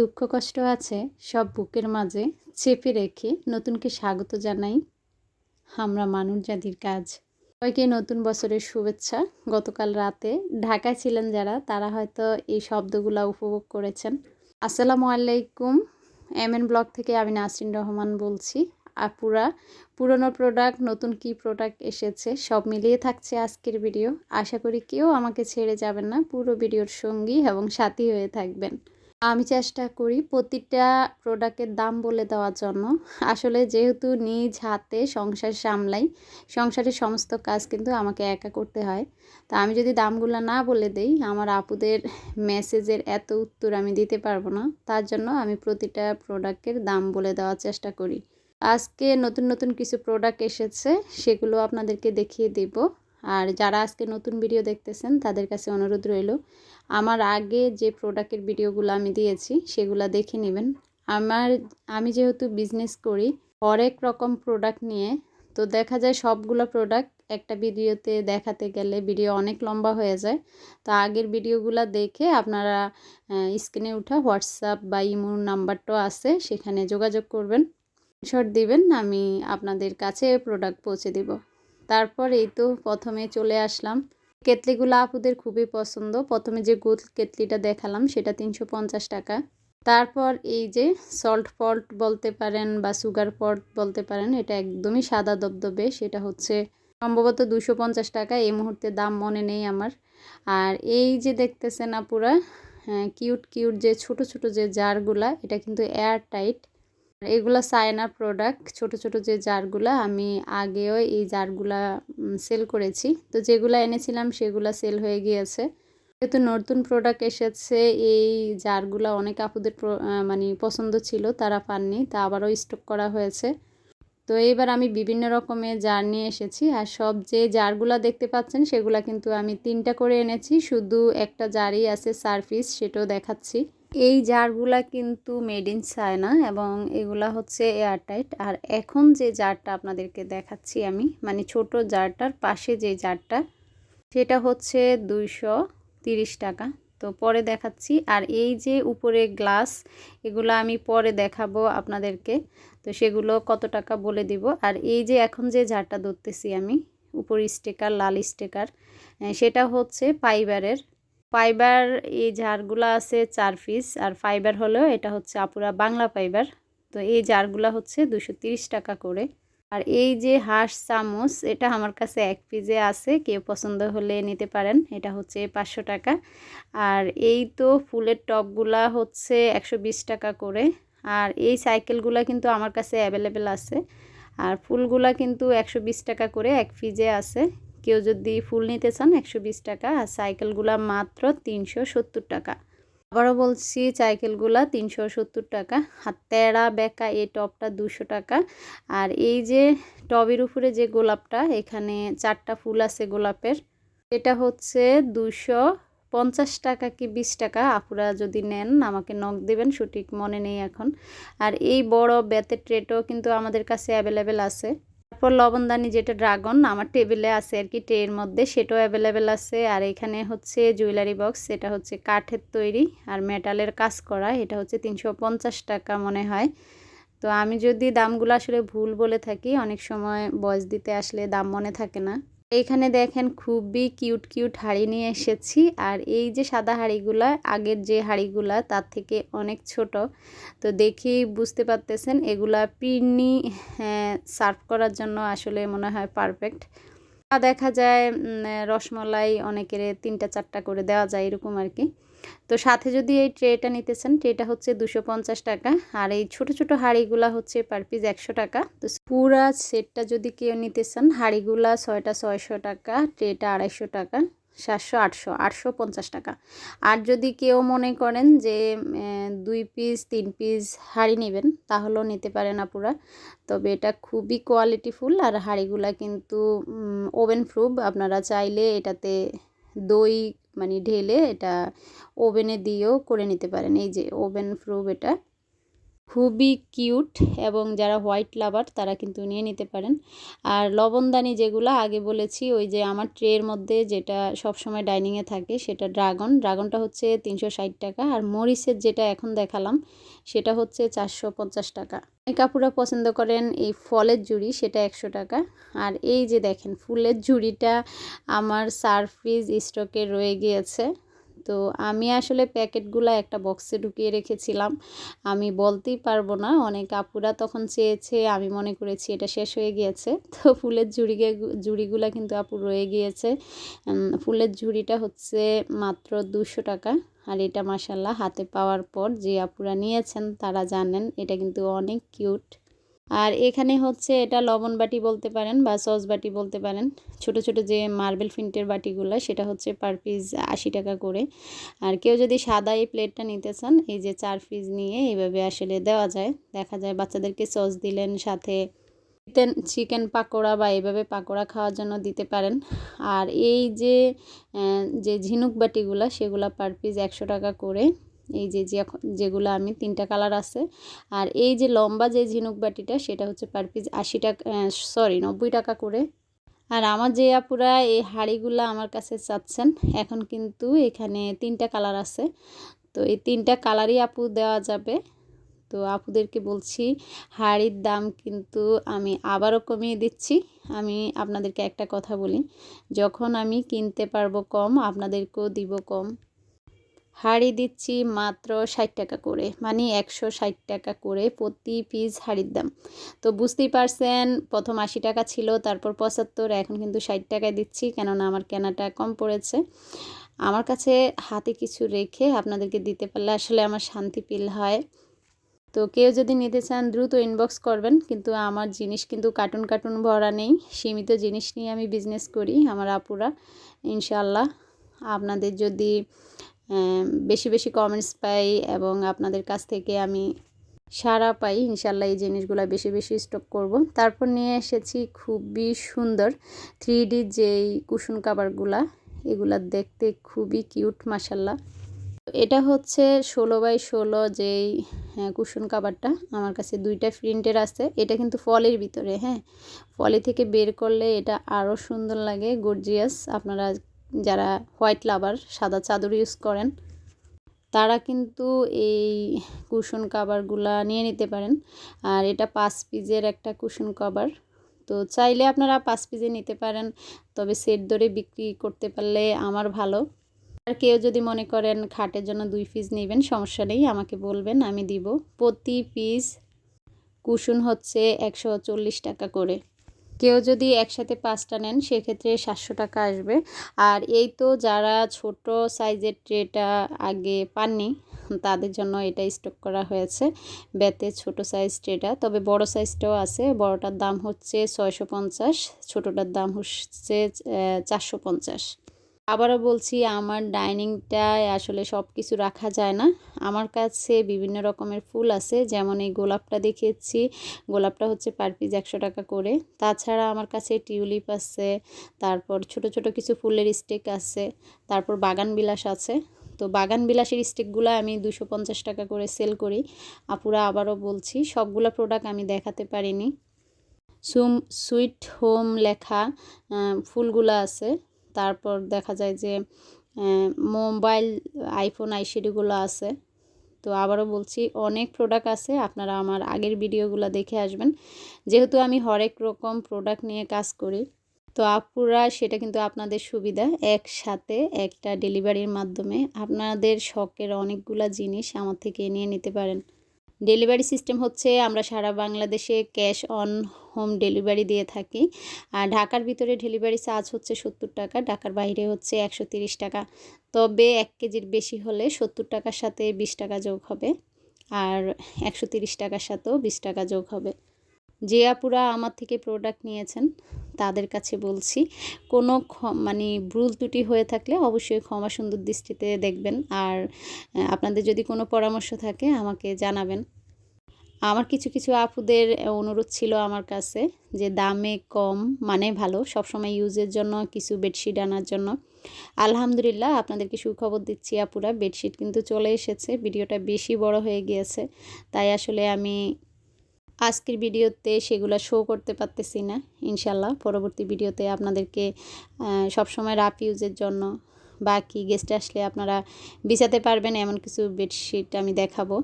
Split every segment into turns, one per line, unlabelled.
দুঃখ কষ্ট আছে, সব বুকের মাঝে চেপে রেখে নতুনকে স্বাগত জানাই আমরা মানুষ জাতির কাজ। সবাইকে নতুন বছরের শুভেচ্ছা। গতকাল রাতে ঢাকায় ছিলেন যারা, তারা হয়তো এই শব্দগুলো উপভোগ করেছেন। আসসালামু আলাইকুম। এম এন ব্লগ থেকে আমি নাসরিন রহমান বলছি। আপুরা, পুরনো প্রোডাক্ট নতুন কি প্রোডাক্ট এসেছে, সব মিলিয়ে থাকছে আজকের ভিডিও আশা করি কেউ আমাকে ছেড়ে যাবেন না, পুরো ভিডিওর সঙ্গী এবং সাথী হয়ে থাকবেন। আমি চেষ্টা করি প্রতিটা প্রোডাক্টের দাম বলে দেওয়ার জন্য। আসলে যেহেতু নিজ হাতে সংসার সামলাই, সংসারের সমস্ত কাজ কিন্তু আমাকে একা করতে হয়। তা আমি যদি দামগুলো না বলে দেই, আমার আপুদের মেসেজের এত উত্তর আমি দিতে পারব না। তার জন্য আমি প্রতিটা প্রোডাক্টের দাম বলে দেওয়ার চেষ্টা করি। আজকে নতুন নতুন কিছু প্রোডাক্ট এসেছে, সেগুলো আপনাদেরকে দেখিয়ে দেব। আর যারা আজকে নতুন ভিডিও দেখতেছেন, তাদের কাছে অনুরোধ রইল আমার আগে যে প্রোডাক্টের ভিডিওগুলো আমি দিয়েছি, সেগুলো দেখে নেবেন। আমার, আমি যেহেতু বিজনেস করি হরেক রকম প্রোডাক্ট নিয়ে, তো দেখা যায় সবগুলো প্রোডাক্ট একটা ভিডিওতে দেখাতে গেলে ভিডিও অনেক লম্বা হয়ে যায়। তো আগের ভিডিওগুলো দেখে আপনারা স্ক্রিনে উঠা হোয়াটসঅ্যাপ বা ইমোর নাম্বারটাও আছে, সেখানে যোগাযোগ করবেন। শর্ট দিবেন, আমি আপনাদের কাছে প্রোডাক্ট পৌঁছে দিব। তারপর এই তো প্রথমে চলে আসলাম। কেতলিগুলো আপুদের খুবই পছন্দ। প্রথমে যে গোল কেতলিটা দেখালাম সেটা তিনশো পঞ্চাশ টাকা। তারপর এই যে সল্ট পট বলতে পারেন বা সুগার পট বলতে পারেন, এটা একদমই সাদা দবদবে। সেটা হচ্ছে সম্ভবত দুশো পঞ্চাশ টাকা। এই মুহূর্তে দাম মনে নেই আমার। আর এই যে দেখতেছেন আপুরা কিউট কিউট যে ছোট ছোট যে জারগুলা এটা কিন্তু এয়ার টাইট এগুলো সায়না প্রোডাক্ট ছোট ছোট যে জারগুলা আমি আগেও এই জারগুলা সেল করেছি। তো যেগুলো এনেছিলাম সেগুলো সেল হয়ে গিয়েছে। যেহেতু নতুন প্রোডাক্ট এসেছে, এই জারগুলা অনেক আপুদের মানে পছন্দ ছিল, তারা পাননি, তা আবারও স্টক করা হয়েছে। তো এবার আমি বিভিন্ন রকমের জার নিয়ে এসেছি, আর সব যে জারগুলা দেখতে পাচ্ছেন, সেগুলা কিন্তু আমি তিনটা করে এনেছি। শুধু একটা জারই আছে সারফিস সেটাও দেখাচ্ছি। এই জারগুলা কিন্তু মেড ইন চায়না এবং এগুলা হচ্ছে এয়ারটাইট আর এখন যে জারটা আপনাদেরকে দেখাচ্ছি আমি মানে ছোট জারটার পাশে যে জারটা, সেটা হচ্ছে দুইশো টাকা। তো পরে দেখাচ্ছি। আর এই যে উপরে গ্লাস, এগুলো আমি পরে দেখাবো আপনাদেরকে। তো সেগুলো কত টাকা বলে দিব। আর এই যে এখন যে জারটা ধরতেছি আমি, উপর স্টেকার, লাল স্টেকার সেটা হচ্ছে ফাইবারের ফাইবার, এই জারগুলো আছে চার পিস, আর ফাইবার হলো এটা হচ্ছে আপুরা বাংলা ফাইবার। তো এই জারগুলো হচ্ছে দুশো টাকা করে। আর এই যে হাঁস চামচ, এটা আমার কাছে এক পিজে আছে, কেউ পছন্দ হলে নিতে পারেন, এটা হচ্ছে পাঁচশো টাকা। আর এই তো ফুলের টপগুলা হচ্ছে একশো বিশ টাকা করে। আর এই সাইকেলগুলো কিন্তু আমার কাছে অ্যাভেলেবেল আছে। আর ফুলগুলা কিন্তু একশো বিশ টাকা করে এক পিজে আছে। কেউ যদি ফুল নিতে চান একশো বিশ টাকা, আর সাইকেলগুলা মাত্র তিনশো সত্তর টাকা। আবারও বলছি, সাইকেলগুলা তিনশো সত্তর টাকা। আর তেরা বেকা এই টপটা দুশো টাকা। আর এই যে টবের উপরে যে গোলাপটা, এখানে চারটা ফুল আছে গোলাপের। এটা হচ্ছে দুশো পঞ্চাশ টাকা কি বিশ টাকা? আপুরা যদি নেন, আমাকে নখ দেবেন, সঠিক মনে নেই এখন। আর এই বড় বেতের ট্রেটও কিন্তু আমাদের কাছে অ্যাভেলেবেল আছে। তারপর লবণদানি যেটা ড্রাগন, আমার টেবিলে আছে আর কি ট্রের মধ্যে, সেটাও অ্যাভেলেবেল আছে। আর এখানে হচ্ছে জুয়েলারি বক্স এটা হচ্ছে কাঠের তৈরি আর মেটালের কাজ করা, এটা হচ্ছে তিনশো পঞ্চাশ টাকা মনে হয়। তো আমি যদি দামগুলো আসলে ভুল বলে থাকি, অনেক সময় বয়স দিতে আসলে দাম মনে থাকে না। এইখানে দেখেন খুবই কিউট কিউট হাড়ি নিয়ে এসেছি। আর এই যে সাদা হাড়িগুলো, আগের যে হাঁড়িগুলা, তার থেকে অনেক ছোট। তো দেখেই বুঝতে পারতেছেন, এগুলা পিন্নি সার্ভ করার জন্য আসলে মনে হয় পারফেক্ট। দেখা যায় রসমলাই অনেকের তিনটা, চারটা করে দেওয়া যায়, এরকম আর কি। তো সাথে যদি এই ট্রেটা নিতে চান ট্রেটা হচ্ছে দুশো পঞ্চাশ টাকা। আর এই ছোট ছোট হাঁড়িগুলা হচ্ছে পার পিস একশো টাকা। তো পুরা সেটটা যদি কেউ নিতে চান হাঁড়িগুলা ছয়টা ছয়শো টাকা, ট্রেটা আড়াইশো টাকা, সাতশো আটশো আটশো পঞ্চাশ টাকা। আর যদি কেউ মনে করেন যে দুই পিস তিন পিস হাঁড়ি নেবেন, তাহলেও নিতে পারেন আপুরা। তবে এটা খুবই কোয়ালিটিফুল আর হাঁড়িগুলা কিন্তু ওভেন প্রুফ আপনারা চাইলে এটাতে দই মানে ঢেলে এটা ওভেনে দিয়েও করে নিতে পারেন। এই যে ওভেন প্রুফ এটা। খুবই কিউট এবং যারা হোয়াইট লাভার তারা কিন্তু নিয়ে নিতে পারেন। আর লবণদানি যেগুলো আগে বলেছি, ওই যে আমার ট্রের মধ্যে যেটা সবসময় ডাইনিংয়ে থাকে সেটা ড্রাগন। ড্রাগনটা হচ্ছে তিনশো ষাট টাকা আর মরিচের যেটা এখন দেখালাম সেটা হচ্ছে চারশো পঞ্চাশ টাকা। কাপুরা পছন্দ করেন এই ফলের জুড়ি, সেটা একশো টাকা। আর এই যে দেখেন, ফুলের ঝুড়িটা আমার সারফ্রিজ স্টকে রয়ে গিয়েছে। তো আমি আসলে প্যাকেটগুলো একটা বক্সে ঢুকিয়ে রেখেছিলাম। আমি বলতেই পারব না, অনেক আপুরা তখন চেয়েছে, আমি মনে করেছি এটা শেষ হয়ে গিয়েছে। তো ফুলের ঝুড়িকে ঝুড়িগুলো কিন্তু আপু রয়ে গিয়েছে। ফুলের ঝুড়িটা হচ্ছে মাত্র দুশো টাকা। আর এটা মাসাল্লাহ হাতে পাওয়ার পর যে আপুরা নিয়েছেন তারা জানেন, এটা কিন্তু অনেক কিউট। আর এখানে হচ্ছে এটা লবণ বাটি বলতে পারেন বা সস বাটি বলতে পারেন। ছোট ছোট যে মার্বেল ফিন্টের বাটিগুলো, সেটা হচ্ছে পার পিস আশি টাকা করে। আর কেউ যদি সাদা এই প্লেটটা নিতে চান, এই যে চার পিস নিয়ে এইভাবে আসলে দেওয়া যায়। দেখা যায় বাচ্চাদেরকে সস দিলেন, সাথে চিকেন চিকেন পাকোড়া বা এইভাবে পাকোড়া খাওয়ার জন্য দিতে পারেন। আর এই যে যে ঝিনুক বাটিগুলো, সেগুলো পার পিস একশো টাকা করে। এই যে যেগুলো আমি তিনটা কালার আছে। আর এই যে লম্বা যে ঝিনুক বাটিটা, সেটা হচ্ছে পার পিস আশি টাকা সরি নব্বই টাকা করে। আর আমার যে আপুরা এই হাঁড়িগুলো আমার কাছে চাচ্ছেন, এখন কিন্তু এখানে তিনটা কালার আছে। তো এই তিনটা কালারই আপু দেওয়া যাবে। তো আপুদেরকে বলছি, হাঁড়ির দাম কিন্তু আমি আবারও কমিয়ে দিচ্ছি। আমি আপনাদেরকে একটা কথা বলি, যখন আমি কিনতে পারব কম, আপনাদেরকেও দিব কম। হাঁড়ি দিচ্ছি মাত্র ষাট টাকা করে মানে একশো ষাট টাকা করে প্রতি পিস হাঁড়ির দাম। তো বুঝতেই পারছেন, প্রথম আশি টাকা ছিল, তারপর পঁচাত্তর, এখন কিন্তু ষাট টাকায় দিচ্ছি, কেননা আমার কেনাটা কম পড়েছে। আমার কাছে হাতে কিছু রেখে আপনাদেরকে দিতে পারলে আসলে আমার শান্তি ফিল হয়। তো কেউ যদি নিতে চান দ্রুত ইনবক্স করবেন, কিন্তু আমার জিনিস কিন্তু কার্টুন কার্টুন ভরা নেই, সীমিত জিনিস নিয়ে আমি বিজনেস করি, আমার আপুরা। ইনশাল্লাহ আপনাদের যদি বেশি বেশি কমেন্টস পাই এবং আপনাদের কাছ থেকে আমি সারা পাই। ইনশাল্লাহ এই জিনিসগুলো বেশি বেশি স্টক করব। তারপর নিয়ে এসেছি খুবই সুন্দর থ্রি ডি যেই কুশন কাবারগুলা এগুলা দেখতে খুবই কিউট মাসাল্লাহ এটা হচ্ছে ষোলো বাই ষোলো যেই কুশন কাবারটা আমার কাছে দুইটা প্রিন্টের আছে। এটা কিন্তু ফলের ভিতরে হ্যাঁ। ফলে থেকে বের করলে এটা আরও সুন্দর লাগে গর্জিয়াস আপনারা যারা হোয়াইট লাভার, সাদা চাদর ইউজ করেন, তারা কিন্তু এই কুশন কাভারগুলা নিয়ে নিতে পারেন। আর এটা পাঁচ পিজের একটা কুশন কভার তো চাইলে আপনারা পাঁচ পিজে নিতে পারেন, তবে সেট ধরে বিক্রি করতে পারলে আমার ভালো। আর কেউ যদি মনে করেন খাটের জন্য দুই পিস নেবেন, সমস্যা নেই, আমাকে বলবেন, আমি দিব। প্রতি পিস কুশন হচ্ছে একশো চল্লিশ টাকা করে। কেউ যদি একসাথে পাঁচটা নেন, সেক্ষেত্রে সাতশো টাকা আসবে। আর এই তো যারা ছোট সাইজের ট্রেটা আগে পাননি, তাদের জন্য এটা স্টক করা হয়েছে ব্যাতে ছোট সাইজ ট্রেটা। তবে বড় সাইজটাও আছে, বড়টার দাম হচ্ছে ছয়শো পঞ্চাশ, ছোটোটার দাম হচ্ছে চারশো পঞ্চাশ। আবারও বলছি, আমার ডাইনিংটায় আসলে সব কিছু রাখা যায় না। আমার কাছে বিভিন্ন রকমের ফুল আছে, যেমন এই গোলাপটা দেখিয়েছি গোলাপটা হচ্ছে পার পিস একশো টাকা করে। তাছাড়া আমার কাছে টিউলিপ আছে, তারপর ছোট ছোট কিছু ফুলের স্টিক আছে, তারপর বাগান বিলাস আছে। তো বাগান বিলাসের স্টিকগুলো আমি দুশো পঞ্চাশ টাকা করে সেল করি। আপুরা আবারও বলছি, সবগুলো প্রোডাক্ট আমি দেখাতে পারিনি। সুম, সুইট হোম লেখা ফুলগুলো আছে। তারপর দেখা যায় যে মোবাইল, আইফোন আইসিডিগুলো আছে। তো আবারও বলছি, অনেক প্রোডাক্ট আছে, আপনারা আমার আগের ভিডিওগুলো দেখে আসবেন। যেহেতু আমি হরেক রকম প্রোডাক্ট নিয়ে কাজ করি, তো আপুরা সেটা কিন্তু আপনাদের সুবিধা, একসাথে একটা ডেলিভারির মাধ্যমে আপনাদের শখের অনেকগুলা জিনিস আমার থেকে নিয়ে নিতে পারেন। ডেলিভারি সিস্টেম হচ্ছে আমরা সারা বাংলাদেশে ক্যাশ অন হোম ডেলিভারি দিয়ে থাকি। আর ঢাকার ভিতরে ডেলিভারি চার্জ হচ্ছে সত্তর টাকা, ঢাকার বাইরে হচ্ছে একশো টাকা। তবে এক কেজির বেশি হলে সত্তর টাকার সাথে বিশ টাকা যোগ হবে আর একশো টাকার সাথেও বিশ টাকা যোগ হবে। যে আপুরা আমার থেকে প্রোডাক্ট নিয়েছেন তাদের কাছে বলছি, কোনো মানে ভুল ত্রুটি হয়ে থাকলে অবশ্যই ক্ষমা সুন্দর দৃষ্টিতে দেখবেন। আর আপনাদের যদি কোনো পরামর্শ থাকে আমাকে জানাবেন। আমার কিছু কিছু আপুদের অনুরোধ ছিল আমার কাছে যে দামে কম মানে ভালো, সবসময় ইউজের জন্য, কিছু বেডশিট আনার জন্য। আলহামদুলিল্লাহ, আপনাদেরকে সুখবর দিচ্ছি আপুরা। বেডশিট কিন্তু চলে এসেছে, ভিডিওটা বেশি বড় হয়ে গিয়েছে। তাই আসলে আমি আজকের ভিডিওতে সেগুলো শো করতে পারতেছি না ইনশাল্লাহ পরবর্তী ভিডিওতে আপনাদেরকে সবসময় রাফ ইউজের জন্য বা কি গেস্ট আসলে আপনারা বিছাতে পারবেন, এমন কিছু বেডশিট আমি দেখাবো।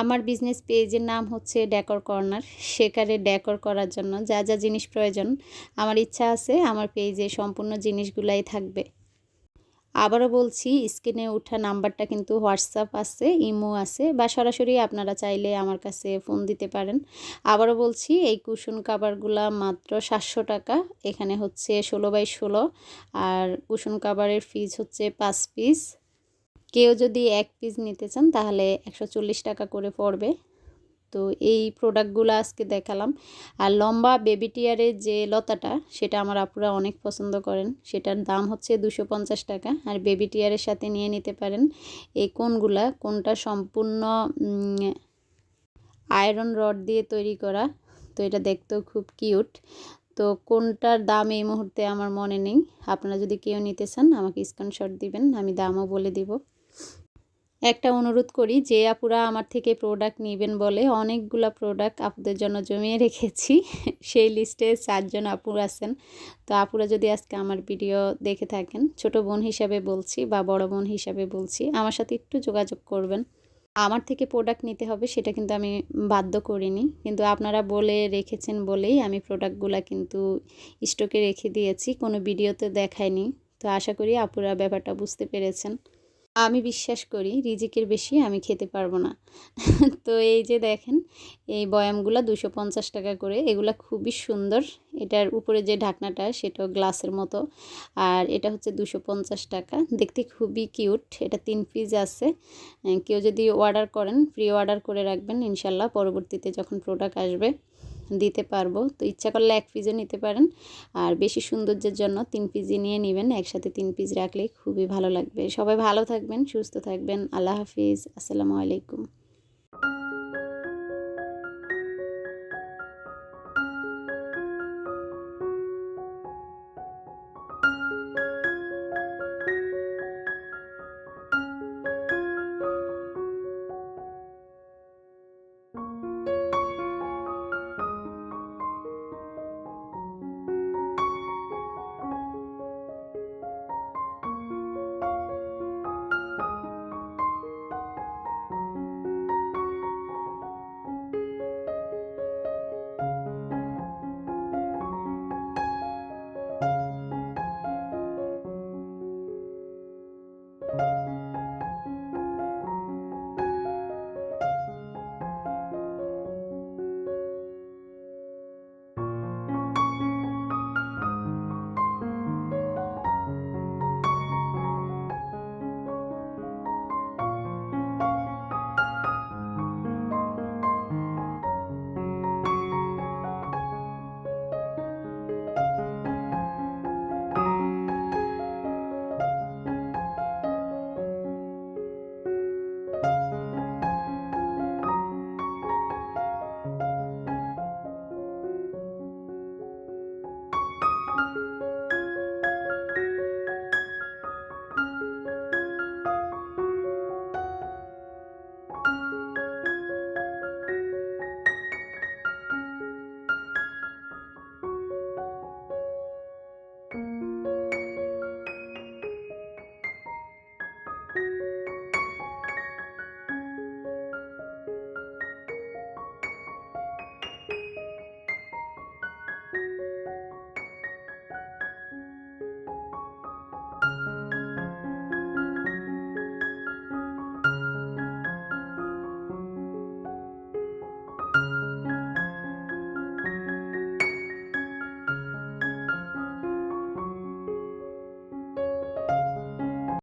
আমার বিজনেস পেজের নাম হচ্ছে ডেকর কর্নার সেখানে ডেকর করার জন্য যা যা জিনিস প্রয়োজন, আমার ইচ্ছা আছে, আমার পেজে সম্পূর্ণ জিনিসগুলাই থাকবে। আবারও বলছি, স্ক্রিনে ওঠা নাম্বারটা কিন্তু হোয়াটসঅ্যাপ আছে, ইমো আছে, বা সরাসরি আপনারা চাইলে আমার কাছে ফোন দিতে পারেন। আবারও বলছি, এই কুশন কাবারগুলা মাত্র সাতশো টাকা, এখানে হচ্ছে ষোলো বাই ষোলো, আর কুশন কাবারের ফিজ হচ্ছে পাঁচ পিস কেউ যদি এক পিস নিতে চান তাহলে একশো চল্লিশ টাকা করে পড়বে। তো এই প্রোডাক্টগুলো আজকে দেখালাম। আর লম্বা বেবি টিয়ারের যে লতাটা, সেটা আমার আপুরা অনেক পছন্দ করেন। সেটার দাম হচ্ছে দুশো পঞ্চাশ টাকা। আর বেবি টিয়ারের সাথে নিয়ে নিতে পারেন। এই কোনগুলা? কোনটা সম্পূর্ণ আয়রন রড দিয়ে তৈরি করা। তো এটা দেখতেও খুব কিউট তো কোনটার দাম এই মুহূর্তে আমার মনে নেই। আপনারা যদি কেউ নিতে চান, আমাকে স্ক্রিনশট দিবেন, আমি দামও বলে দিব। একটা অনুরোধ করি যে আপুরা আমার থেকে প্রোডাক্ট নেবেন বলে অনেকগুলো প্রোডাক্ট আপুদের জন্য জমিয়ে রেখেছি। সেই লিস্টে চারজন আপুর আছেন। তো আপুরা যদি আজকে আমার ভিডিও দেখে থাকেন, ছোট বোন হিসাবে বলছি বা বড় বোন হিসাবে বলছি, আমার সাথে একটু যোগাযোগ করবেন। আমার থেকে প্রোডাক্ট নিতে হবে সেটা কিন্তু আমি বাধ্য করিনি। কিন্তু আপনারা বলে রেখেছেন বলেই আমি প্রোডাক্টগুলো কিন্তু স্টকে রেখে দিয়েছি, কোনো ভিডিওতে দেখায়নি। তো আশা করি আপুরা ব্যাপারটা বুঝতে পেরেছেন। আমি বিশ্বাস করি রিজিকের বেশি আমি খেতে পারব না। তো এই যে দেখেন, এই বয়ামগুলো দুশো পঞ্চাশ টাকা করে, এগুলা খুবই সুন্দর। এটার উপরে যে ঢাকনাটা, সেটাও গ্লাসের মতো। আর এটা হচ্ছে দুশো পঞ্চাশ টাকা। দেখতে খুবই কিউট, এটা তিন পিস আছে। কেউ যদি অর্ডার করেন প্রি অর্ডার করে রাখবেন, ইনশাল্লাহ পরবর্তীতে যখন প্রোডাক্ট আসবে। দিতে পারব। তো ইচ্ছা করলে এক পিজও নিতে পারেন। আর বেশি সৌন্দর্যের জন্য তিন পিজি নিয়ে নেবেন। একসাথে তিন পিজ রাখলে খুবই ভালো লাগবে। সবাই ভালো থাকবেন, সুস্থ থাকবেন। আল্লাহ হাফিজ। আসসালামু আলাইকুম।